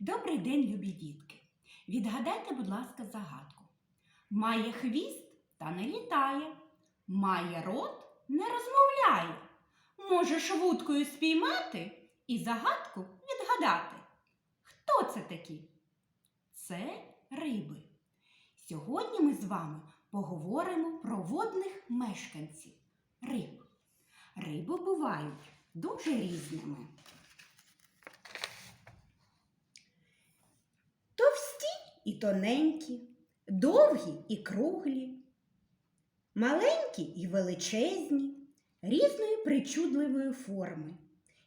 Добрий день, любі дітки. Відгадайте, будь ласка, загадку. Має хвіст та не літає, має рот, не розмовляє. Можеш вудкою спіймати і загадку відгадати. Хто це такі? Це риби. Сьогодні ми з вами поговоримо про водних мешканців риб. Риби бувають дуже різними. І тоненькі, довгі і круглі, маленькі і величезні, різної причудливої форми.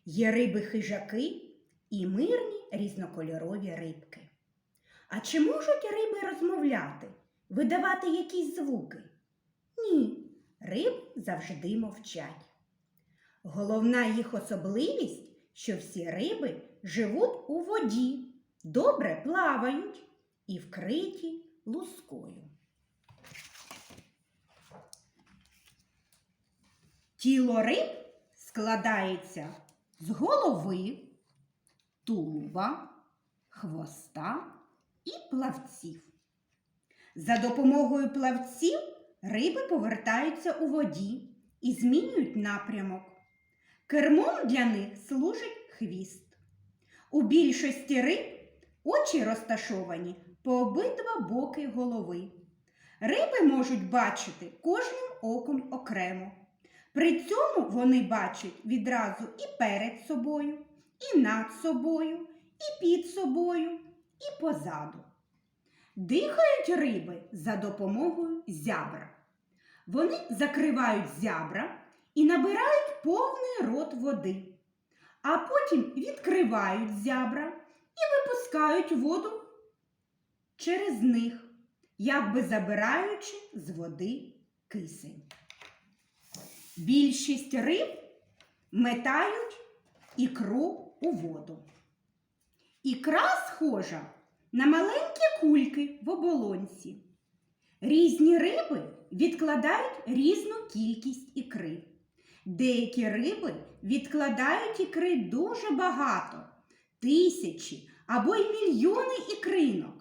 Є риби-хижаки і мирні різнокольорові рибки. А чи можуть риби розмовляти, видавати якісь звуки? Ні, риб завжди мовчать. Головна їх особливість, що всі риби живуть у воді, добре плавають і вкриті лускою. Тіло риб складається з голови, тулуба, хвоста і плавців. За допомогою плавців риби повертаються у воді і змінюють напрямок. Кермом для них служить хвіст. У більшості риб очі розташовані по обидва боки голови. Риби можуть бачити кожним оком окремо. При цьому вони бачать відразу і перед собою, і над собою, і під собою, і позаду. Дихають риби за допомогою зябра. Вони закривають зябра і набирають повний рот води, а потім відкривають зябра і випускають воду через них, якби забираючи з води кисень. Більшість риб метають ікру у воду. Ікра схожа на маленькі кульки в оболонці. Різні риби відкладають різну кількість ікри. Деякі риби відкладають ікри дуже багато, тисячі або й мільйони ікринок.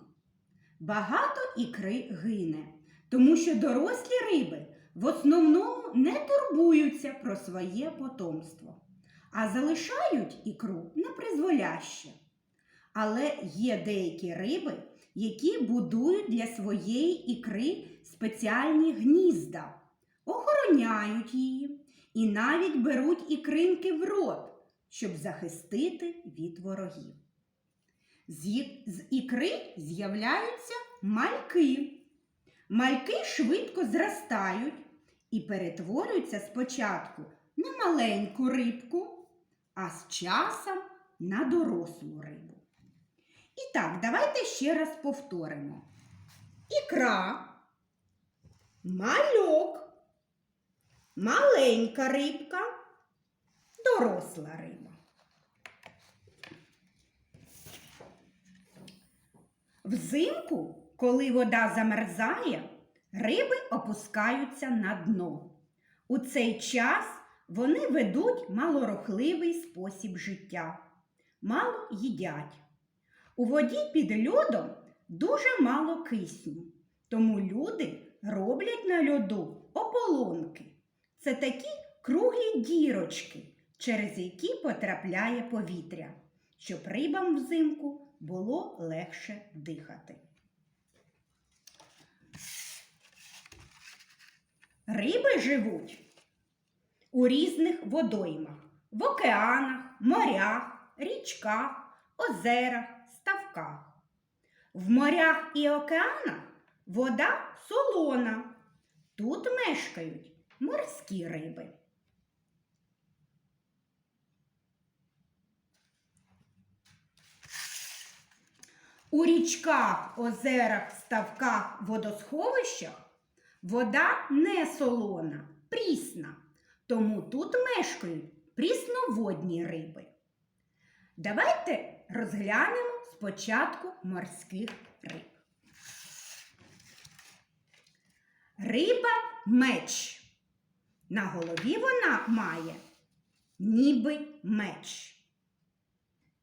Багато ікри гине, тому що дорослі риби в основному не турбуються про своє потомство, а залишають ікру непризволяще. Але є деякі риби, які будують для своєї ікри спеціальні гнізда, охороняють її і навіть беруть ікринки в рот, щоб захистити від ворогів. З ікри з'являються мальки. Мальки швидко зростають і перетворюються спочатку на маленьку рибку, а з часом на дорослу рибу. І так, давайте ще раз повторимо. Ікра, мальок, маленька рибка, доросла риба. Взимку, коли вода замерзає, риби опускаються на дно. У цей час вони ведуть малорухливий спосіб життя, мало їдять. У воді під льодом дуже мало кисню, тому люди роблять на льоду ополонки. Це такі круглі дірочки, через які потрапляє повітря, щоб рибам взимку було легше дихати. Риби живуть у різних водоймах, в океанах, морях, річках, озерах, ставках. В морях і океанах вода солона. Тут мешкають морські риби. У річках, озерах, ставках, водосховищах вода не солона, прісна, тому тут мешкають прісноводні риби. Давайте розглянемо спочатку морських риб. Риба меч. На голові вона має ніби меч.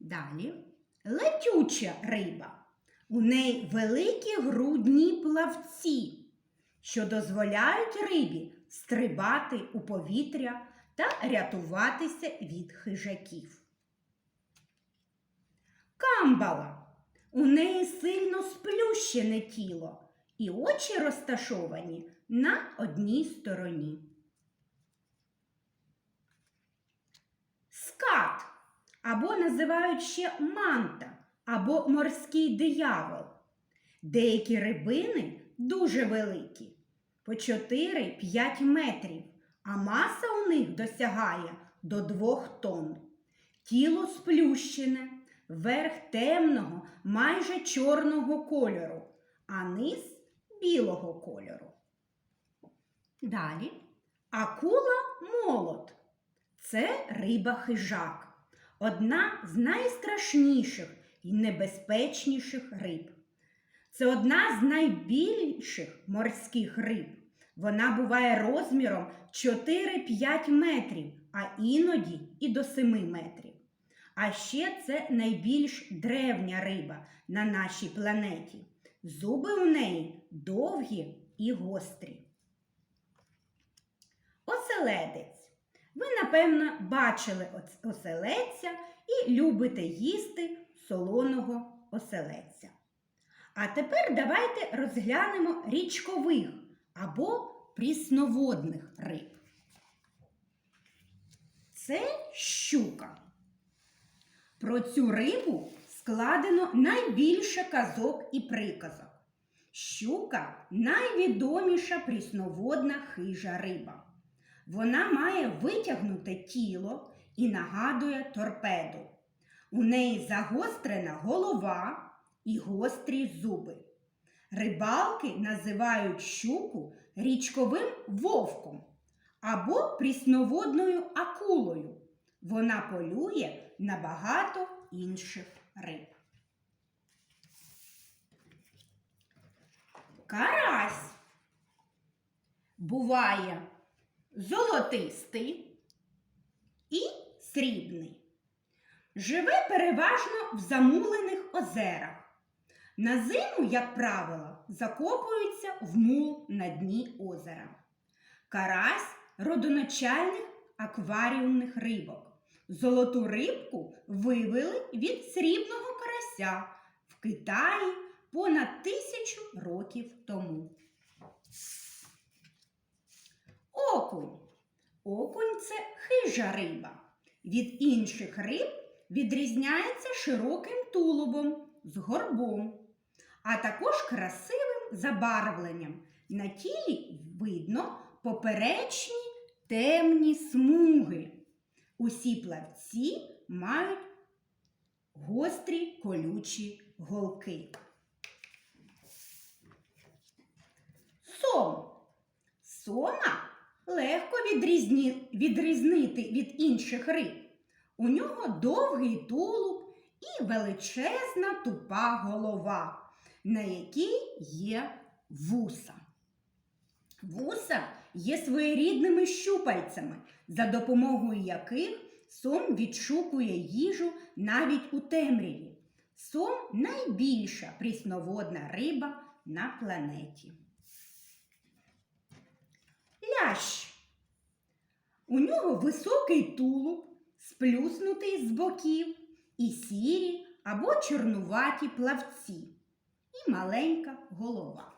Далі летюча риба. У неї великі грудні плавці, що дозволяють рибі стрибати у повітря та рятуватися від хижаків. Камбала. У неї сильно сплющене тіло, і очі розташовані на одній стороні. Скат або називають ще манта або морський диявол. Деякі рибини дуже великі, по 4-5 метрів, а маса у них досягає до 2 тонн. Тіло сплющене, верх темного, майже чорного кольору, а низ білого кольору. Далі акула молот. Це риба хижак, одна з найстрашніших і небезпечніших риб. Це одна з найбільших морських риб. Вона буває розміром 4-5 метрів, а іноді і до 7 метрів. А ще це найбільш древня риба на нашій планеті. Зуби у неї довгі і гострі. Оселедець. Ви, напевно, бачили оселедця і любите їсти солоного оселедця. А тепер давайте розглянемо річкових або прісноводних риб. Це щука. Про цю рибу складено найбільше казок і приказок. Щука найвідоміша прісноводна хижа риба. Вона має витягнуте тіло і нагадує торпеду. У неї загострена голова і гострі зуби. Рибалки називають щуку річковим вовком або прісноводною акулою. Вона полює на багато інших риб. Карась буває золотистий і срібний. Живе переважно в замулених озерах. На зиму, як правило, закопується в мул на дні озера. Карась родоначальних акваріумних рибок. Золоту рибку вивели від срібного карася в Китаї понад тисячу років тому. Окунь. Окунь це хижа риба. Від інших риб відрізняється широким тулубом з горбом, а також красивим забарвленням. На тілі видно поперечні темні смуги. Усі плавці мають гострі колючі голки. Сом. Сома легко відрізні... відрізнити від інших риб. У нього довгий тулуб і величезна тупа голова, на якій є вуса. Вуса є своєрідними щупальцями, за допомогою яких сом відшукує їжу навіть у темряві. Сом найбільша прісноводна риба на планеті. Лящ. У нього високий тулуб, сплюснутий з боків, і сірі або чорнуваті плавці, і маленька голова.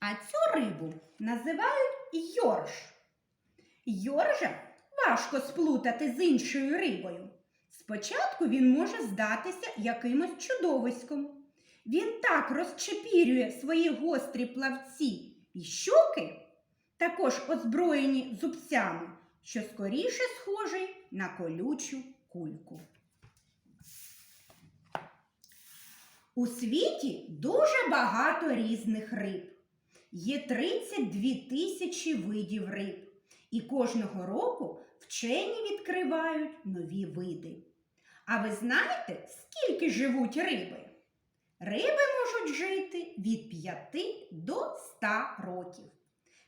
А цю рибу називають йорш. Йоржа важко сплутати з іншою рибою. Спочатку він може здатися якимось чудовиськом. Він так розчепірює свої гострі плавці і щоки, також озброєні зубцями, що скоріше схожий на колючу кульку. У світі дуже багато різних риб. Є 32 тисячі видів риб, і кожного року вчені відкривають нові види. А ви знаєте, скільки живуть риби? Риби можуть жити від 5 до 100 років.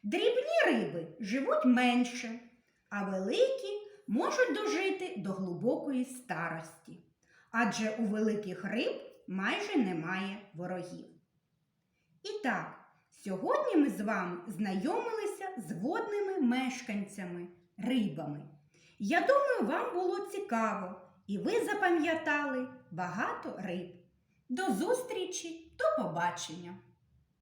Дрібні риби живуть менше, а великі можуть дожити до глибокої старості. адже у великих риб майже немає ворогів. І так, сьогодні ми з вами знайомилися з водними мешканцями, рибами. Я думаю, вам було цікаво, і ви запам'ятали багато риб. До зустрічі, до побачення!